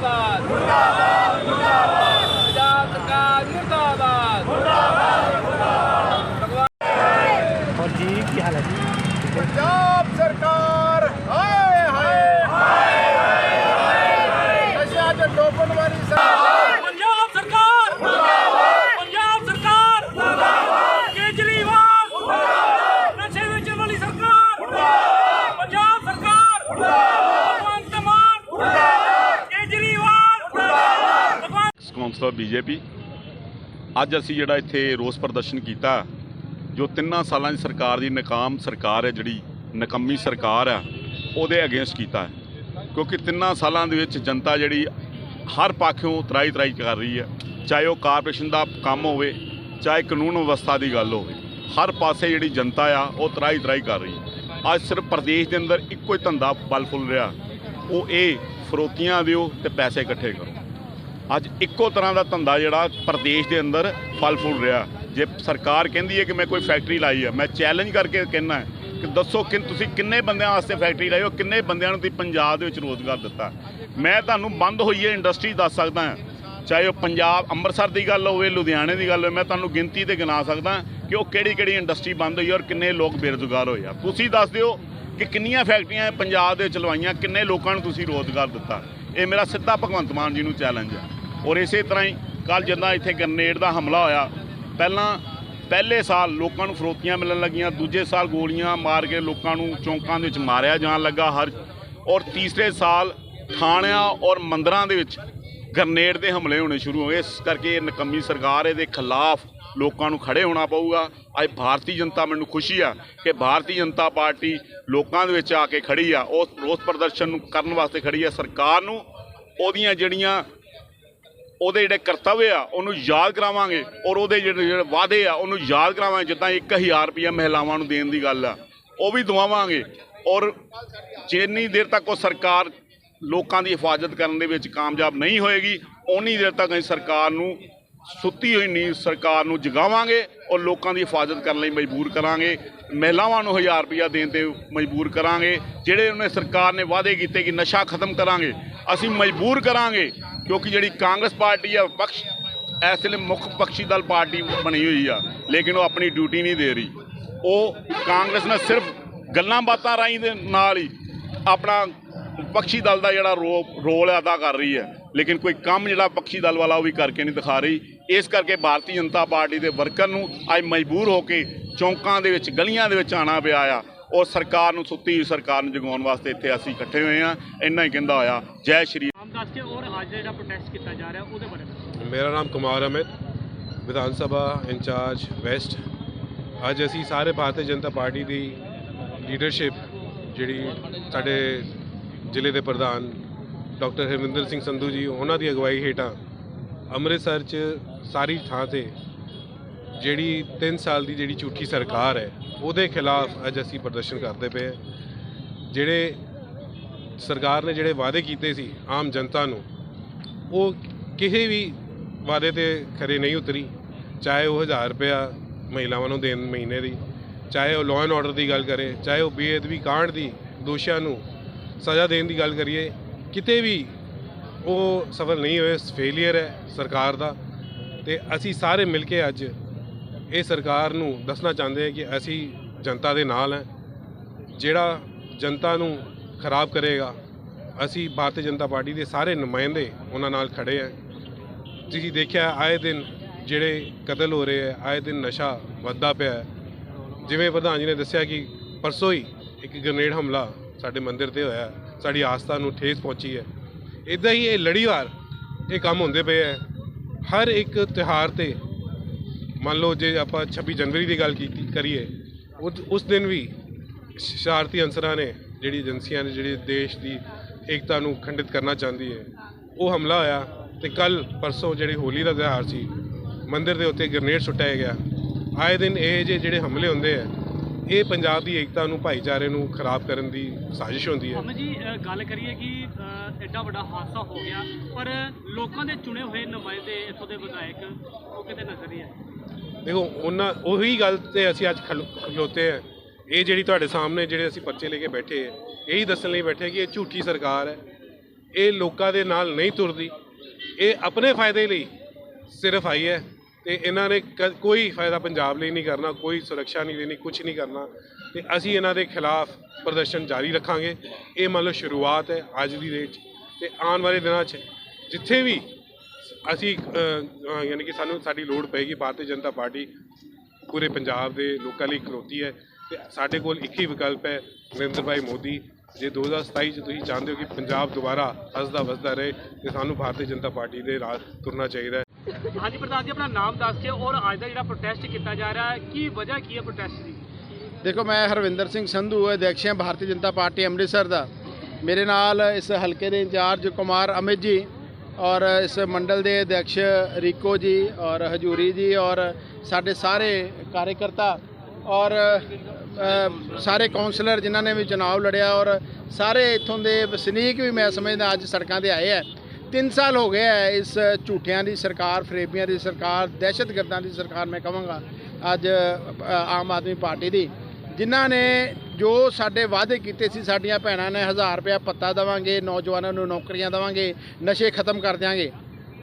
bye. ਅੱਜ ਅਸੀਂ ਜਿਹੜਾ ਇੱਥੇ ਰੋਸ ਪ੍ਰਦਰਸ਼ਨ ਕੀਤਾ, ਜੋ ਤਿੰਨਾਂ ਸਾਲਾਂ ਦੀ ਸਰਕਾਰ ਦੀ ਨਕਾਮ ਸਰਕਾਰ ਹੈ, ਜਿਹੜੀ ਨਕੰਮੀ ਸਰਕਾਰ ਆ, ਉਹਦੇ ਅਗੇਂਸਟ ਕੀਤਾ ਹੈ। ਕਿਉਂਕਿ ਤਿੰਨਾਂ ਸਾਲਾਂ ਦੇ ਵਿੱਚ ਜਨਤਾ ਜਿਹੜੀ ਹਰ ਪਾਸਿਓਂ ਤਰਾਈ ਤਰਾਈ ਕਰ ਰਹੀ ਹੈ, ਚਾਹੇ ਉਹ ਕਾਰਪੋਰੇਸ਼ਨ ਦਾ ਕੰਮ ਹੋਵੇ, ਚਾਹੇ ਕਾਨੂੰਨ ਵਿਵਸਥਾ ਦੀ ਗੱਲ ਹੋਵੇ, ਹਰ ਪਾਸੇ ਜਿਹੜੀ ਜਨਤਾ ਆ, ਉਹ ਤਰਾਈ ਤਰਾਈ ਕਰ ਰਹੀ ਹੈ। ਅੱਜ ਸਿਰਫ ਪ੍ਰਦੇਸ਼ ਦੇ ਅੰਦਰ ਇੱਕੋ ਹੀ ਧੰਦਾ ਬਲ ਫੁੱਲ ਰਿਹਾ, ਉਹ ਇਹ ਫਰੋਤੀਆਂ ਦਿਓ ਤੇ ਪੈਸੇ ਇਕੱਠੇ ਕਰੋ। ਅੱਜ ਇੱਕੋ ਤਰ੍ਹਾਂ ਦਾ ਧੰਦਾ ਜਿਹੜਾ ਪ੍ਰਦੇਸ਼ ਦੇ ਅੰਦਰ ਫਲ ਫੁੱਲ ਰਿਹਾ। ਜੇ ਸਰਕਾਰ ਕਹਿੰਦੀ ਹੈ ਕਿ ਮੈਂ ਕੋਈ ਫੈਕਟਰੀ ਲਾਈ ਹੈ ਮੈਂ ਚੈਲੰਜ ਕਰਕੇ ਕਹਿਣਾ ਕਿ ਦੱਸੋ ਕਿ ਤੁਸੀਂ ਕਿੰਨੇ ਬੰਦਿਆਂ ਵਾਸਤੇ ਫੈਕਟਰੀ ਲਾਈ ਹੋ ਕਿੰਨੇ ਬੰਦਿਆਂ ਨੂੰ ਤੁਸੀਂ ਪੰਜਾਬ ਦੇ ਵਿੱਚ ਰੋਜ਼ਗਾਰ ਦਿੱਤਾ। ਮੈਂ ਤੁਹਾਨੂੰ ਬੰਦ ਹੋਈ ਹੈ ਇੰਡਸਟਰੀ ਦੱਸ ਸਕਦਾ ਹਾਂ। ਚਾਹੇ ਉਹ ਪੰਜਾਬ, ਅੰਮ੍ਰਿਤਸਰ ਦੀ ਗੱਲ ਹੋਵੇ, ਲੁਧਿਆਣੇ ਦੀ ਗੱਲ ਹੋਵੇ, ਮੈਂ ਤੁਹਾਨੂੰ ਗਿਣਤੀ ਤੇ ਗਿਣਾ ਸਕਦਾ ਕਿ ਉਹ ਕਿਹੜੀ ਕਿਹੜੀ ਇੰਡਸਟਰੀ ਬੰਦ ਹੋਈ ਔਰ ਕਿੰਨੇ ਲੋਕ ਬੇਰੁਜ਼ਗਾਰ ਹੋਏ ਆ। ਤੁਸੀਂ ਦੱਸ ਦਿਓ ਕਿ ਕਿੰਨੀਆਂ ਫੈਕਟਰੀਆਂ ਪੰਜਾਬ ਦੇ ਚਲਵਾਈਆਂ ਕਿੰਨੇ ਲੋਕਾਂ ਨੂੰ ਤੁਸੀਂ ਰੋਜ਼ਗਾਰ ਦਿੱਤਾ। ਇਹ ਮੇਰਾ ਸਿੱਧਾ ਭਗਵੰਤ ਮਾਨ ਜੀ ਨੂੰ ਚੈਲੰਜ ਹੈ ਔਰ ਇਸੇ ਤਰ੍ਹਾਂ ਹੀ ਕੱਲ ਜਦੋਂ ਇੱਥੇ ਗ੍ਰਨੇਡ ਦਾ ਹਮਲਾ ਹੋਇਆ, ਪਹਿਲਾਂ ਪਹਿਲੇ ਸਾਲ ਲੋਕਾਂ ਨੂੰ ਫਰੋਤੀਆਂ ਮਿਲਣ ਲੱਗੀਆਂ, ਦੂਜੇ ਸਾਲ ਗੋਲੀਆਂ ਮਾਰ ਕੇ ਲੋਕਾਂ ਨੂੰ ਚੌਂਕਾਂ ਦੇ ਵਿੱਚ ਮਾਰਿਆ ਜਾਣ ਲੱਗਾ ਹਰ, ਔਰ ਤੀਸਰੇ ਸਾਲ ਥਾਣਿਆਂ ਔਰ ਮੰਦਰਾਂ ਦੇ ਵਿੱਚ ਗ੍ਰਨੇਡ ਦੇ ਹਮਲੇ ਹੋਣੇ ਸ਼ੁਰੂ ਹੋ ਗਏ। ਇਸ ਕਰਕੇ ਇਹ ਨਕੰਮੀ ਸਰਕਾਰ ਇਹਦੇ ਖਿਲਾਫ ਲੋਕਾਂ ਨੂੰ ਖੜੇ ਹੋਣਾ ਪਊਗਾ। ਅੱਜ ਭਾਰਤੀ ਜਨਤਾ ਮੈਨੂੰ ਖੁਸ਼ੀ ਆ ਕਿ ਭਾਰਤੀ ਜਨਤਾ ਪਾਰਟੀ ਲੋਕਾਂ ਦੇ ਵਿੱਚ ਆ ਕੇ ਖੜੀ ਆ। ਉਸ ਰੋਸ ਪ੍ਰਦਰਸ਼ਨ ਨੂੰ ਕਰਨ ਵਾਸਤੇ ਖੜੀ ਆ। ਸਰਕਾਰ ਨੂੰ ਉਹਦੀਆਂ ਜਿਹੜੀਆਂ ਉਹਦੇ ਜਿਹੜੇ ਕਰਤੱਵ ਆ, ਉਹਨੂੰ ਯਾਦ ਕਰਾਵਾਂਗੇ ਔਰ ਉਹਦੇ ਜਿਹੜੇ ਜਿਹੜੇ ਵਾਅਦੇ ਆ, ਉਹਨੂੰ ਯਾਦ ਕਰਾਵਾਂਗੇ, ਜਿੱਦਾਂ 1000 ਰੁਪਇਆ ਮਹਿਲਾਵਾਂ ਨੂੰ ਦੇਣ ਦੀ ਗੱਲ ਆ, ਉਹ ਵੀ ਦਵਾਵਾਂਗੇ। ਔਰ ਜਿੰਨੀ ਦੇਰ ਤੱਕ ਉਹ ਸਰਕਾਰ ਲੋਕਾਂ ਦੀ ਹਿਫਾਜ਼ਤ ਕਰਨ ਦੇ ਵਿੱਚ ਕਾਮਯਾਬ ਨਹੀਂ ਹੋਏਗੀ ਉਨੀ ਦੇਰ ਤੱਕ ਅਸੀਂ ਸਰਕਾਰ ਨੂੰ ਸੁੱਤੀ ਹੋਈ ਨੀਂਦ ਸਰਕਾਰ ਨੂੰ ਜਗਾਵਾਂਗੇ ਔਰ ਲੋਕਾਂ ਦੀ ਹਿਫਾਜ਼ਤ ਕਰਨ ਲਈ ਮਜਬੂਰ ਕਰਾਂਗੇ। ਮਹਿਲਾਵਾਂ ਨੂੰ 1000 ਰੁਪਇਆ ਦੇਣ ਤੇ ਮਜਬੂਰ ਕਰਾਂਗੇ। ਜਿਹੜੇ ਉਹਨੇ ਸਰਕਾਰ ਨੇ ਵਾਅਦੇ ਕੀਤੇ ਕਿ ਨਸ਼ਾ ਖਤਮ ਕਰਾਂਗੇ, ਅਸੀਂ ਮਜਬੂਰ ਕਰਾਂਗੇ। ਕਿਉਂਕਿ ਜਿਹੜੀ ਕਾਂਗਰਸ ਪਾਰਟੀ ਆ ਪਕਸ਼ ਇਸ ਲਈ ਮੁੱਖ ਪਕਸ਼ੀ ਦਲ ਪਾਰਟੀ ਬਣੀ ਹੋਈ ਆ, ਲੇਕਿਨ ਉਹ ਆਪਣੀ ਡਿਊਟੀ ਨਹੀਂ ਦੇ ਰਹੀ। ਉਹ ਕਾਂਗਰਸ ਨੇ ਸਿਰਫ ਗੱਲਾਂ ਬਾਤਾਂ ਰਾਹੀਂ ਦੇ ਨਾਲ ਹੀ ਆਪਣਾ ਪਕਸ਼ੀ ਦਲ ਦਾ ਜਿਹੜਾ ਰੋ- ਰੋਲ ਅਦਾ ਕਰ ਰਹੀ ਹੈ। ਲੇਕਿਨ ਕੋਈ ਕੰਮ ਜਿਹੜਾ ਪਕਸ਼ੀ ਦਲ ਵਾਲਾ ਉਹ ਵੀ ਕਰਕੇ ਨਹੀਂ ਦਿਖਾ ਰਹੀ। ਇਸ ਕਰਕੇ ਭਾਰਤੀ ਜਨਤਾ ਪਾਰਟੀ ਦੇ ਵਰਕਰ ਨੂੰ ਅੱਜ ਮਜਬੂਰ ਹੋ ਕੇ ਚੌਂਕਾਂ ਦੇ ਵਿੱਚ, ਗਲੀਆਂ ਦੇ ਵਿੱਚ ਆਣਾ ਪਿਆ ਆ। ਔਰ ਸਰਕਾਰ ਨੂੰ, ਸੁੱਤੀ ਹੋਈ ਸਰਕਾਰ ਨੂੰ ਜਗਾਉਣ ਵਾਸਤੇ ਇੱਥੇ ਅਸੀਂ ਇਕੱਠੇ ਹੋਏ ਆ ਇੰਨਾ ਹੀ ਕਹਿੰਦਾ ਹੋਇਆ। ਜੈ ਸ਼੍ਰੀ ਅੱਜ ਜਿਹੜਾ ਪ੍ਰੋਟੈਸਟ ਕੀਤਾ ਜਾ ਰਿਹਾ, ਉਹਦੇ ਬਾਰੇ ਦੱਸੋ। ਮੇਰਾ ਨਾਮ ਕੁਮਾਰ ਅਮਿਤ ਵਿਧਾਨ ਸਭਾ ਇੰਚਾਰਜ ਵੈਸਟ। ਅੱਜ ਅਸੀਂ ਸਾਰੇ ਭਾਰਤੀ ਜਨਤਾ ਪਾਰਟੀ ਦੀ ਲੀਡਰਸ਼ਿਪ ਜਿਹੜੀ ਸਾਡੇ ਜ਼ਿਲ੍ਹੇ ਦੇ ਪ੍ਰਧਾਨ ਡਾਕਟਰ ਹਰਵਿੰਦਰ ਸਿੰਘ ਸੰਧੂ ਜੀ, ਉਹਨਾਂ ਦੀ ਅਗਵਾਈ ਹੇਠਾਂ ਅੰਮ੍ਰਿਤਸਰ 'ਚ ਸਾਰੀ ਥਾਂ ਤੇ ਜਿਹੜੀ 3 ਸਾਲ ਦੀ ਜਿਹੜੀ ਝੂਠੀ ਸਰਕਾਰ ਹੈ, ਉਹਦੇ ਖਿਲਾਫ ਅੱਜ ਅਸੀਂ ਪ੍ਰਦਰਸ਼ਨ ਕਰਦੇ ਪਏ ਜਿਹੜੇ ਸਰਕਾਰ ਨੇ ਜਿਹੜੇ ਵਾਅਦੇ ਕੀਤੇ ਸੀ ਆਮ ਜਨਤਾ ਨੂੰ ਉਹ ਕਿਸੇ ਵੀ ਵਾਅਦੇ ਤੇ ਖਰੇ ਨਹੀਂ ਉਤਰੀ। ਚਾਹੇ ਉਹ 1000 ਰੁਪਇਆ ਮਹਿਲਾਵਾਂ ਨੂੰ ਦੇਣ ਮਹੀਨੇ ਦੀ, ਚਾਹੇ ਉਹ ਲਾਅ ਐਂਡ ਆਰਡਰ ਦੀ ਗੱਲ ਕਰੇ, ਚਾਹੇ ਉਹ ਬੇਅਦਬੀ ਕਾਂਡ ਦੀ ਦੋਸ਼ੀਆਂ ਨੂੰ ਸਜ਼ਾ ਦੇਣ ਦੀ ਗੱਲ ਕਰੀਏ, ਕਿਤੇ ਵੀ ਉਹ ਸਫਲ ਨਹੀਂ ਹੋਏ ਫੇਲਿਅਰ ਹੈ ਸਰਕਾਰ ਦਾ। ਤੇ ਅਸੀਂ ਸਾਰੇ ਮਿਲ ਕੇ ਅੱਜ ਇਹ ਸਰਕਾਰ ਨੂੰ ਦੱਸਣਾ ਚਾਹੁੰਦੇ ਹਾਂ ਕਿ ਅਸੀਂ ਜਨਤਾ ਦੇ ਨਾਲ ਹਾਂ। ਜਿਹੜਾ ਜਨਤਾ ਨੂੰ ਖਰਾਬ ਕਰੇਗਾ ਅਸੀਂ ਭਾਰਤੀ ਜਨਤਾ ਪਾਰਟੀ ਦੇ ਸਾਰੇ ਨੁਮਾਇੰਦੇ ਉਹਨਾਂ ਨਾਲ ਖੜੇ ਆ। ਤੁਸੀਂ ਦੇਖਿਆ, ਆਏ ਦਿਨ ਜਿਹੜੇ ਕਤਲ ਹੋ ਰਹੇ ਆ, ਆਏ ਦਿਨ ਨਸ਼ਾ ਵੱਧਦਾ ਪਿਆ ਜਿਵੇਂ ਪ੍ਰਧਾਨ ਜੀ ਨੇ ਦੱਸਿਆ ਕਿ ਪਰਸੋਂ ਹੀ ਇੱਕ ਗ੍ਰਨੇਡ ਹਮਲਾ ਸਾਡੇ ਮੰਦਿਰ ਤੇ ਹੋਇਆ, ਸਾਡੀ ਆਸਥਾ ਨੂੰ ਠੇਸ ਪਹੁੰਚੀ ਹੈ। ਇਦਾਂ ਹੀ ਇਹ ਲੜੀਵਾਰ ਇਹ ਕੰਮ ਹੁੰਦੇ ਪਏ ਹੈ ਹਰ ਇੱਕ ਤਿਉਹਾਰ ਤੇ ਮੰਨ ਲਓ ਜੇ ਆਪਾਂ 26 ਜਨਵਰੀ ਦੀ ਗੱਲ ਕੀਤੀ, ਕਰੀਏ, ਉਹ- ਉਸ ਦਿਨ ਵੀ ਸ਼ਰਾਰਤੀ ਅਨਸਰਾਂ ਨੇ, ਜਿਹੜੀ ਏਜੰਸੀਆਂ ਨੇ, ਜਿਹੜੇ ਦੇਸ਼ ਦੀ ਏਕਤਾ ਨੂੰ ਖੰਡਿਤ ਕਰਨਾ ਚਾਹੁੰਦੀ ਹੈ। ਉਹ ਹਮਲਾ ਹੋਇਆ ਤੇ ਕੱਲ ਪਰਸੋਂ ਜਿਹੜੀ ਹੋਲੀ ਦਾ ਤਿਉਹਾਰ ਸੀ ਮੰਦਿਰ ਦੇ ਉੱਤੇ ਗ੍ਰਨੇਡ ਸੁੱਟਿਆ ਗਿਆ। ਆਏ ਦਿਨ ਇਹ ਜਿਹੇ ਜਿਹੜੇ ਹਮਲੇ ਹੁੰਦੇ ਆ ਇਹ ਪੰਜਾਬ ਦੀ ਏਕਤਾ ਨੂੰ ਭਾਈਚਾਰੇ ਨੂੰ ਖਰਾਬ ਕਰਨ ਦੀ ਸਾਜ਼ਿਸ਼ ਹੁੰਦੀ ਹੈ। ਅਮਨ ਜੀ ਗੱਲ ਕਰੀਏ ਕਿ ਐਡਾ ਵੱਡਾ ਹਾਦਸਾ ਹੋ ਗਿਆ ਪਰ ਲੋਕਾਂ ਦੇ ਚੁਣੇ ਹੋਏ ਨੁਮਾਇੰਦੇ ਇੱਥੋਂ ਦੇ ਵਿਧਾਇਕ ਉਹ ਕਿਤੇ ਨਜ਼ਰ ਨਹੀਂ ਆਏ। ਦੇਖੋ ਉਹਨਾਂ ਉਹੀ ਗੱਲ ਤੇ ਅਸੀਂ ਅੱਜ ਖਲੋ- ਖਲੋਤੇ ਆ। ਇਹ ਜਿਹੜੀ ਤੁਹਾਡੇ ਸਾਹਮਣੇ ਜਿਹੜੇ ਅਸੀਂ ਪਰਚੇ ਲੈ ਕੇ ਬੈਠੇ ਹੈ ਇਹੀ ਦੱਸਣ ਲਈ ਬੈਠੇ ਕਿ ਇਹ ਝੂਠੀ ਸਰਕਾਰ ਹੈ। ਇਹ ਲੋਕਾਂ ਦੇ ਨਾਲ ਨਹੀਂ ਤੁਰਦੀ। ਇਹ ਆਪਣੇ ਫਾਇਦੇ ਲਈ ਸਿਰਫ ਆਈ ਹੈ ਤੇ ਇਹਨਾਂ ਨੇ ਕ- ਕੋਈ ਫਾਇਦਾ ਪੰਜਾਬ ਲਈ ਨਹੀਂ ਕਰਨਾ, ਕੋਈ ਸੁਰੱਖਿਆ ਨਹੀਂ ਦੇਣੀ ਕੁਝ ਨਹੀਂ ਕਰਨਾ। ਤੇ ਅਸੀਂ ਇਹਨਾਂ ਦੇ ਖਿਲਾਫ ਪ੍ਰਦਰਸ਼ਨ ਜਾਰੀ ਰੱਖਾਂਗੇ। ਇਹ ਮੰਨ ਲਓ ਸ਼ੁਰੂਆਤ ਹੈ ਅੱਜ ਦੀ ਡੇਟ 'ਚ। ਤੇ ਆਉਣ ਵਾਲੇ ਦਿਨਾਂ 'ਚ ਜਿੱਥੇ ਵੀ ਅਸੀਂ ਯਾਨੀ ਕਿ ਸਾਨੂੰ ਸਾਡੀ ਲੋੜ ਪਏਗੀ, ਭਾਰਤੀ ਜਨਤਾ ਪਾਰਟੀ ਪੂਰੇ ਪੰਜਾਬ ਦੇ ਲੋਕਾਂ ਲਈ ਖਲੋਤੀ ਹੈ। ਤੇ ਸਾਡੇ ਕੋਲ ਇੱਕ ਹੀ ਵਿਕਲਪ ਹੈ ਨਰਿੰਦਰ ਭਾਈ ਮੋਦੀ। ਜੇ 2027 ਚ ਤੁਸੀਂ ਚਾਹੁੰਦੇ ਹੋ ਕਿ ਪੰਜਾਬ ਦੁਬਾਰਾ ਹੱਸਦਾ ਵਸਦਾ ਰਹੇ ਤੇ ਸਾਨੂੰ ਭਾਰਤੀ ਜਨਤਾ ਪਾਰਟੀ ਦੇ ਰਾਹ ਤੁਰਨਾ ਚਾਹੀਦਾ ਹੈ। ਹਾਂਜੀ ਪ੍ਰਧਾਨ ਜੀ ਆਪਣਾ ਨਾਮ ਦੱਸ ਕੇ ਔਰ ਅੱਜ ਦਾ ਜਿਹੜਾ ਪ੍ਰੋਟੈਸਟ ਕੀਤਾ ਜਾ ਰਿਹਾ ਹੈ ਕੀ ਵਜ੍ਹਾ ਕੀ ਹੈ ਪ੍ਰੋਟੈਸਟ ਦੀ? ਦੇਖੋ ਮੈਂ ਹਰਵਿੰਦਰ ਸਿੰਘ ਸੰਧੂ ਅਧਿਕਸ਼ ਹਾਂ ਭਾਰਤੀ ਜਨਤਾ ਪਾਰਟੀ ਅੰਮ੍ਰਿਤਸਰ ਦਾ। ਮੇਰੇ ਨਾਲ ਇਸ ਹਲਕੇ ਦੇ ਇੰਚਾਰਜ ਕੁਮਾਰ ਅਮਿਤ ਜੀ ਔਰ ਇਸ ਮੰਡਲ ਦੇ ਅਧਿਕਸ਼ ਰੀਕੋ ਜੀ ਔਰ ਹਜੂਰੀ ਜੀ ਔਰ ਸਾਡੇ ਸਾਰੇ ਕਾਰਜਕਰਤਾ ਔਰ ਸਾਰੇ ਕਾਉਂਸਲਰ ਜਿਨ੍ਹਾਂ ਨੇ ਵੀ ਚੁਣਾਵ ਲੜਿਆ ਔਰ ਸਾਰੇ ਇੱਥੋਂ ਦੇ ਵਸਨੀਕ ਵੀ ਮੈਂ ਸਮਝਦਾ ਅੱਜ ਸੜਕਾਂ ਤੇ ਆਏ ਆ। ਤਿੰਨ ਸਾਲ ਹੋ ਗਏ ਹੈ ਇਸ ਝੂਠਿਆਂ ਦੀ ਸਰਕਾਰ, ਫਰੇਬੀਆਂ ਦੀ ਸਰਕਾਰ, ਦਹਿਸ਼ਤਗਰਦਾਂ ਦੀ ਸਰਕਾਰ ਮੈਂ ਕਹਾਂਗਾ ਅੱਜ ਆਮ ਆਦਮੀ ਪਾਰਟੀ ਦੀ। ਜਿਨ੍ਹਾਂ ਨੇ ਜੋ ਸਾਡੇ ਵਾਅਦੇ ਕੀਤੇ ਸੀ, ਸਾਡੀਆਂ ਭੈਣਾਂ ਨੇ 1000 ਰੁਪਇਆ ਪੱਤਾ ਦੇਵਾਂਗੇ, ਨੌਜਵਾਨਾਂ ਨੂੰ ਨੌਕਰੀਆਂ ਦੇਵਾਂਗੇ, ਨਸ਼ੇ ਖਤਮ ਕਰ ਦਿਆਂਗੇ।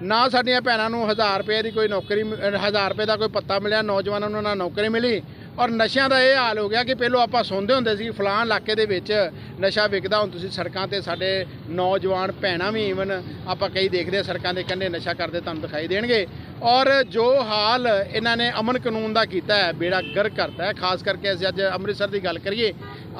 ਨਾ ਸਾਡੀਆਂ ਭੈਣਾਂ ਨੂੰ 1000 ਰੁਪਏ ਦੀ ਕੋਈ ਨੌਕਰੀ 1000 ਰੁਪਏ ਦਾ ਕੋਈ ਪੱਤਾ ਮਿਲਿਆ, ਨੌਜਵਾਨਾਂ ਨੂੰ ਨਾ ਨੌਕਰੀ ਮਿਲੀ। ਔਰ ਨਸ਼ਿਆਂ ਦਾ ਇਹ ਹਾਲ ਹੋ ਗਿਆ ਕਿ ਪਹਿਲਾਂ ਆਪਾਂ ਸੁਣਦੇ ਹੁੰਦੇ ਸੀ, ਫਲਾਣ ਇਲਾਕੇ ਦੇ ਵਿੱਚ ਨਸ਼ਾ ਵਿਕਦਾ ਹੁਣ ਤੁਸੀਂ ਸੜਕਾਂ ਤੇ ਸਾਡੇ ਨੌਜਵਾਨ ਭੈਣਾਂ ਵੀ ਈਵਨ ਆਪਾਂ ਕਈ ਦੇਖਦੇ ਹਾਂ ਸੜਕਾਂ ਦੇ ਕੰਢੇ ਨਸ਼ਾ ਕਰਦੇ ਤੁਹਾਨੂੰ ਦਿਖਾਈ ਦੇਣਗੇ। ਔਰ ਜੋ ਹਾਲ ਇਹਨਾਂ ਨੇ ਅਮਨ ਕਾਨੂੰਨ ਦਾ ਕੀਤਾ ਹੈ, ਬੇੜਾ ਗਰ ਕਰਤਾ ਹੈ, ਖਾਸ ਕਰਕੇ ਅਸੀਂ ਅੱਜ ਅੰਮ੍ਰਿਤਸਰ ਦੀ ਗੱਲ ਕਰੀਏ।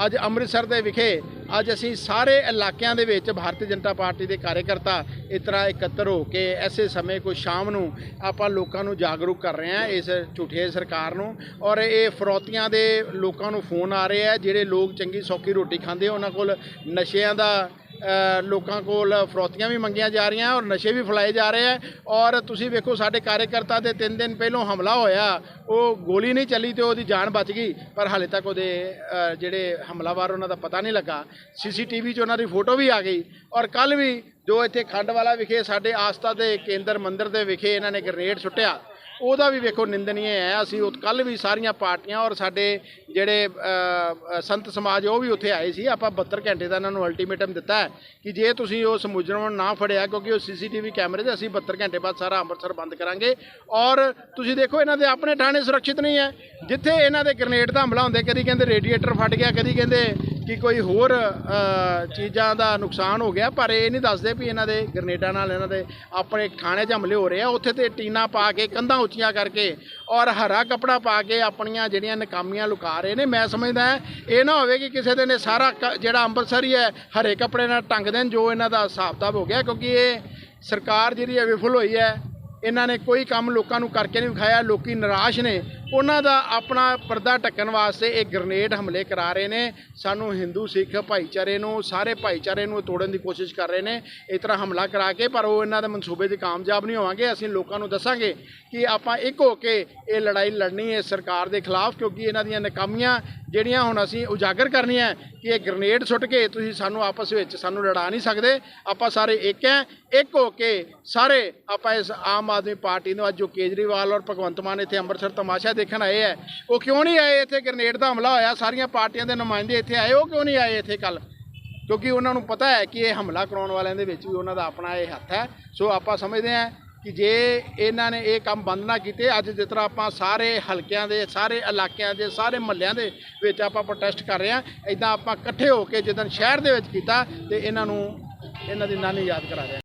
ਅੱਜ ਅੰਮ੍ਰਿਤਸਰ ਦੇ ਵਿਖੇ ਅੱਜ ਅਸੀਂ ਸਾਰੇ ਇਲਾਕਿਆਂ ਦੇ ਵਿੱਚ ਭਾਰਤੀ ਜਨਤਾ ਪਾਰਟੀ ਦੇ ਕਾਰਜਕਰਤਾ ਇਸ ਤਰ੍ਹਾਂ ਇਕੱਤਰ ਹੋ ਕੇ ਐਸੇ ਸਮੇਂ ਕੋਈ ਸ਼ਾਮ ਨੂੰ ਆਪਾਂ ਲੋਕਾਂ ਨੂੰ ਜਾਗਰੂਕ ਕਰ ਰਹੇ ਹਾਂ ਇਸ ਝੂਠੇ ਸਰਕਾਰ ਨੂੰ ਔਰ ਇਹ ਫਰੋਤੀਆਂ ਦੇ ਲੋਕਾਂ ਨੂੰ ਫੋਨ ਆ ਰਹੇ ਆ, ਜਿਹੜੇ ਲੋਕ ਚੰਗੀ ਸੌਖੀ ਰੋਟੀ ਖਾਂਦੇ ਉਹਨਾਂ ਕੋਲ ਨਸ਼ਿਆਂ ਦਾ ਲੋਕਾਂ ਕੋਲ ਫਰੋਤੀਆਂ ਵੀ ਮੰਗੀਆਂ ਜਾ ਰਹੀਆਂ ਔਰ ਨਸ਼ੇ ਵੀ ਫਲਾਏ ਜਾ ਰਹੇ ਆ ਔਰ ਤੁਸੀਂ ਵੇਖੋ ਸਾਡੇ ਕਾਰਜਕਰਤਾ ਦੇ ਤਿੰਨ ਦਿਨ ਪਹਿਲਾਂ ਹਮਲਾ ਹੋਇਆ, ਉਹ ਗੋਲੀ ਨਹੀਂ ਚੱਲੀ ਤੇ ਉਹਦੀ ਜਾਨ ਬਚ ਗਈ, ਪਰ ਹਾਲੇ ਤੱਕ ਉਹਦੇ ਜਿਹੜੇ ਹਮਲਾਵਰ ਉਹਨਾਂ ਦਾ ਪਤਾ ਨਹੀਂ ਲੱਗਾ। ਸੀਸੀਟੀਵੀ 'ਚ ਉਹਨਾਂ ਦੀ ਫੋਟੋ ਵੀ ਆ ਗਈ ਔਰ ਕੱਲ ਵੀ ਜੋ ਇੱਥੇ ਖੰਡਵਾਲਾ ਵਿਖੇ ਸਾਡੇ ਆਸਥਾ ਦੇ ਕੇਂਦਰ ਮੰਦਿਰ ਦੇ ਵਿਖੇ ਇਹਨਾਂ ਨੇ ਗ੍ਰਨੇਡ ਸੁੱਟਿਆ। ਉਹਦਾ ਵੀ ਵੇਖੋ ਨਿੰਦਨੀय ਹੈ। ਅਸੀਂ ਉਹ ਕੱਲ ਵੀ ਸਾਰੀਆਂ ਪਾਰਟੀਆਂ ਔਰ ਸਾਡੇ ਜਿਹੜੇ ਸੰਤ ਸਮਾਜ, ਉਹ ਵੀ ਉੱਥੇ ਆਏ ਸੀ। ਆਪਾਂ 72 ਘੰਟੇ ਦਾ ਇਹਨਾਂ ਨੂੰ ਅਲਟੀਮੇਟਮ ਦਿੱਤਾ ਹੈ ਕਿ ਜੇ ਤੁਸੀਂ ਉਸ ਮੁਜਰਮ ਨਾ ਫੜਿਆ, ਕਿਉਂਕਿ ਉਹ ਸੀਸੀਟੀਵੀ ਕੈਮਰੇ ਤੇ ਅਸੀਂ 72 ਘੰਟੇ ਬਾਅਦ ਸਾਰਾ ਅੰਮ੍ਰਿਤਸਰ ਬੰਦ ਕਰਾਂਗੇ। ਔਰ ਤੁਸੀਂ ਦੇਖੋ, ਇਹਨਾਂ ਦੇ ਆਪਣੇ ਥਾਣੇ ਸੁਰੱਖਿਅਤ ਨਹੀਂ ਹੈ। ਜਿੱਥੇ ਇਹਨਾਂ ਦੇ ਗ੍ਰਨੇਡ ਦਾ ਹਮਲਾ ਹੁੰਦੇ, ਕਦੀ ਕਹਿੰਦੇ ਰੇਡੀਏਟਰ ਫਟ ਗਿਆ, ਕਦੀ ਕਹਿੰਦੇ ਕਿ ਕੋਈ ਹੋਰ ਚੀਜ਼ਾਂ ਦਾ ਨੁਕਸਾਨ ਹੋ ਗਿਆ, ਪਰ ਇਹ ਨਹੀਂ ਦੱਸਦੇ ਵੀ ਇਹਨਾਂ ਦੇ ਗ੍ਰਨੇਡਾਂ ਨਾਲ ਇਹਨਾਂ ਦੇ ਆਪਣੇ ਥਾਣੇ 'ਚ ਹਮਲੇ ਹੋ ਰਹੇ ਆ। ਉੱਥੇ ਤੇ ਟੀਨਾ ਪਾ ਕੇ, ਕੰਧਾਂ ਉੱਚੀਆਂ ਕਰਕੇ ਔਰ ਹਰਾ ਕਪੜਾ ਪਾ ਕੇ ਆਪਣੀਆਂ ਜਿਹੜੀਆਂ ਨਕਾਮੀਆਂ ਲੁਕਾ ਰਹੇ ਨੇ। ਮੈਂ ਸਮਝਦਾ ਇਹ ਨਾ ਹੋਵੇ ਕਿ ਕਿਸੇ ਦੇ ਨੇ ਸਾਰਾ ਕ- ਜਿਹੜਾ ਹੀ ਹੈ, ਹਰੇ ਕੱਪੜੇ ਨਾਲ ਟੰਗ ਦੇਣ, ਜੋ ਇਹਨਾਂ ਦਾ ਹਿਸਾਬ ਕਿਤਾਬ ਹੋ ਗਿਆ, ਕਿਉਂਕਿ ਇਹ ਸਰਕਾਰ ਜਿਹੜੀ ਹੈ ਵਿਫਲ ਹੋਈ ਹੈ, ਇਹਨਾਂ ਨੇ ਕੋਈ ਕੰਮ ਲੋਕਾਂ ਨੂੰ ਕਰਕੇ ਨਹੀਂ ਵਿਖਾਇਆ, ਲੋਕੀ ਨਿਰਾਸ਼ ਨੇ। ਉਹਨਾਂ ਦਾ ਆਪਣਾ ਪਰਦਾ ਢੱਕਣ ਵਾਸਤੇ ਇਹ ਗ੍ਰਨੇਡ ਹਮਲੇ ਕਰਾ ਰਹੇ ਨੇ। ਸਾਨੂੰ ਹਿੰਦੂ ਸਿੱਖ ਭਾਈਚਾਰੇ ਨੂੰ, ਸਾਰੇ ਭਾਈਚਾਰੇ ਨੂੰ ਤੋੜਨ ਦੀ ਕੋਸ਼ਿਸ਼ ਕਰ ਰਹੇ ਨੇ। ਇਸ ਤਰ੍ਹਾਂ ਹਮਲਾ ਕਰਾ ਕੇ, ਪਰ ਉਹ ਇਹਨਾਂ ਦੇ ਮਨਸੂਬੇ 'ਚ ਕਾਮਯਾਬ ਨਹੀਂ ਹੋਵਾਂਗੇ। ਅਸੀਂ ਲੋਕਾਂ ਨੂੰ ਦੱਸਾਂਗੇ ਕਿ ਆਪਾਂ ਇੱਕ ਹੋ ਕੇ ਇਹ ਲੜਾਈ ਲੜਨੀ ਹੈ ਸਰਕਾਰ ਦੇ ਖਿਲਾਫ, ਕਿਉਂਕਿ ਇਹਨਾਂ ਦੀਆਂ ਨਾਕਾਮੀਆਂ ਜਿਹੜੀਆਂ ਹੁਣ ਅਸੀਂ ਉਜਾਗਰ ਕਰਨੀਆਂ, ਕਿ ਇਹ ਗ੍ਰਨੇਡ ਸੁੱਟ ਕੇ ਤੁਸੀਂ ਸਾਨੂੰ ਆਪਸ ਵਿੱਚ ਸਾਨੂੰ ਲੜਾ ਨਹੀਂ ਸਕਦੇ। ਆਪਾਂ ਸਾਰੇ ਇੱਕ ਹੈ। ਇੱਕ ਹੋ ਕੇ ਸਾਰੇ ਆਪਾਂ ਇਸ ਆਮ ਆਦਮੀ ਪਾਰਟੀ ਨੂੰ ਅੱਜ ਜੋ ਕੇਜਰੀਵਾਲ ਔਰ ਭਗਵੰਤ ਮਾਨ ਇੱਥੇ ਅੰਮ੍ਰਿਤਸਰ ਤਮਾਸ਼ਾ ਦੇਖਣ ਆਏ ਹੈ ਉਹ ਕਿਉਂ ਨਹੀਂ ਆਏ ਇੱਥੇ? ਗ੍ਰਨੇਡ ਦਾ ਹਮਲਾ ਹੋਇਆ, ਸਾਰੀਆਂ ਪਾਰਟੀਆਂ ਦੇ ਨੁਮਾਇੰਦੇ ਇੱਥੇ ਆਏ, ਉਹ ਕਿਉਂ ਨਹੀਂ ਆਏ ਇੱਥੇ ਕੱਲ ਕਿਉਂਕਿ ਉਹਨਾਂ ਨੂੰ ਪਤਾ ਹੈ ਕਿ ਇਹ ਹਮਲਾ ਕਰਾਉਣ ਵਾਲਿਆਂ ਦੇ ਵਿੱਚ ਵੀ ਉਹਨਾਂ ਦਾ ਆਪਣਾ ਇਹ ਹੱਥ ਹੈ। ਸੋ ਆਪਾਂ ਸਮਝਦੇ ਹਾਂ ਕਿ ਜੇ ਇਹਨਾਂ ਨੇ ਇਹ ਕੰਮ ਬੰਦ ਨਾ ਕੀਤੇ, ਅੱਜ ਜਿਸ ਤਰ੍ਹਾਂ ਆਪਾਂ ਸਾਰੇ ਹਲਕਿਆਂ ਦੇ, ਸਾਰੇ ਇਲਾਕਿਆਂ ਦੇ, ਸਾਰੇ ਮਹੱਲਿਆਂ ਦੇ ਵਿੱਚ ਆਪਾਂ ਪ੍ਰੋਟੈਸਟ ਕਰ ਰਹੇ ਹਾਂ ਇਦਾਂ ਆਪਾਂ ਇਕੱਠੇ ਹੋ ਕੇ ਜਿੱਦਣ ਸ਼ਹਿਰ ਦੇ ਵਿੱਚ ਕੀਤਾ ਤੇ ਇਹਨਾਂ ਨੂੰ, ਇਹਨਾਂ ਦੀ ਨਾਨੀ ਯਾਦ ਕਰਾ ਰਹੇ